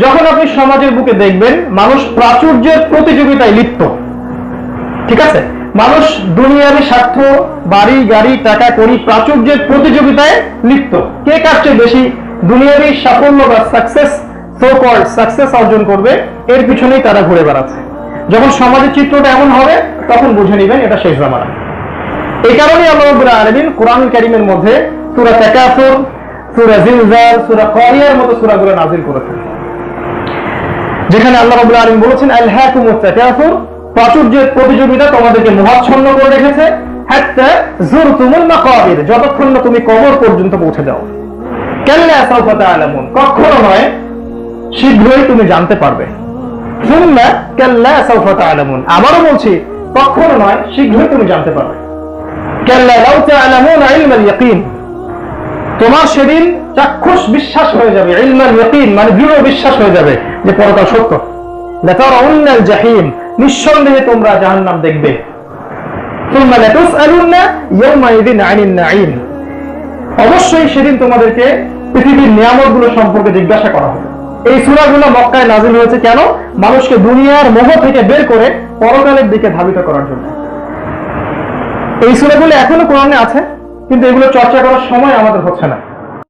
যখন আপনি সমাজের বুকে দেখবেন, মানুষ প্রাচুর্যের প্রতিযোগিতায় লিপ্ত। ঠিক আছে? মানুষ দুনিয়ারি স্বার্থ, বাড়ি, গাড়ি, টাকা করি প্রাচুর্যের প্রতিযোগিতায় লিপ্ত। কে কার বেশি দুনিয়ারি সাফল্য বা সাকসেস কল সাকসেস অর্জন করবে, এর পিছনেই তারা ঘুরে বেড়াচ্ছে। যখন সমাজের চিত্রটা এমন হবে, তখন বুঝে নেবেন এটা শেষ জামানা। এই কারণে আল্লাহ রাব্বুল কোরআন কারীমের মধ্যে সূরা তাকাসুর, সূরা জিলজাল মতো সূরাগুলো নাযিল করেছেন। যেখানে আল্লাহ রাব্বুল আলামিন বলেছেন আলহাকুমুত তাকাসুর প্রাচুর্যের প্রতিযোগিতা তোমাদেরকে মোহাচ্ছন্ন করে রেখেছে। যতক্ষণ না তুমি কবর পর্যন্ত পৌঁছে কাল্লা সাউফা তাআলামুন, কখনো নয়, শীঘ্রই তুমি জানতে পারবে। সুন্না কাল্লা সাউফা তাআলামুন, আবারও বলছি, কখনো নয়, শীঘ্রই তুমি জানতে পারবে। কাল্লা লাউ তাআলামুন ইলমাল ইয়াকিন তোমার সেদিন চাক্ষুষ বিশ্বাস হয়ে যাবে, ইলমাল ইয়াকিন মানে দৃঢ় বিশ্বাস হয়ে যাবে যে পরকাল সত্য। লাতারাউন্নাল জাহিম নিঃসন্দেহে তোমরা জাহান্নাম দেখবে। সুম্মা লাতুসআলুন্না ইয়াওমাইযিন আনিন নাঈম। অবশ্যই সেদিন তোমাদেরকে পৃথিবীর নিয়ামতগুলো সম্পর্কে জিজ্ঞাসা করা হবে। এই সূরাগুলো মক্কায় নাজিল হয়েছে কেন? মানুষকে দুনিয়ার মোহ থেকে বের করে পরকালের দিকে ধাবিত করার জন্য। এই সূরাগুলো এখনও কোরআনে আছে? কিন্তু এগুলো চর্চা করার সময় আমাদের হচ্ছে না।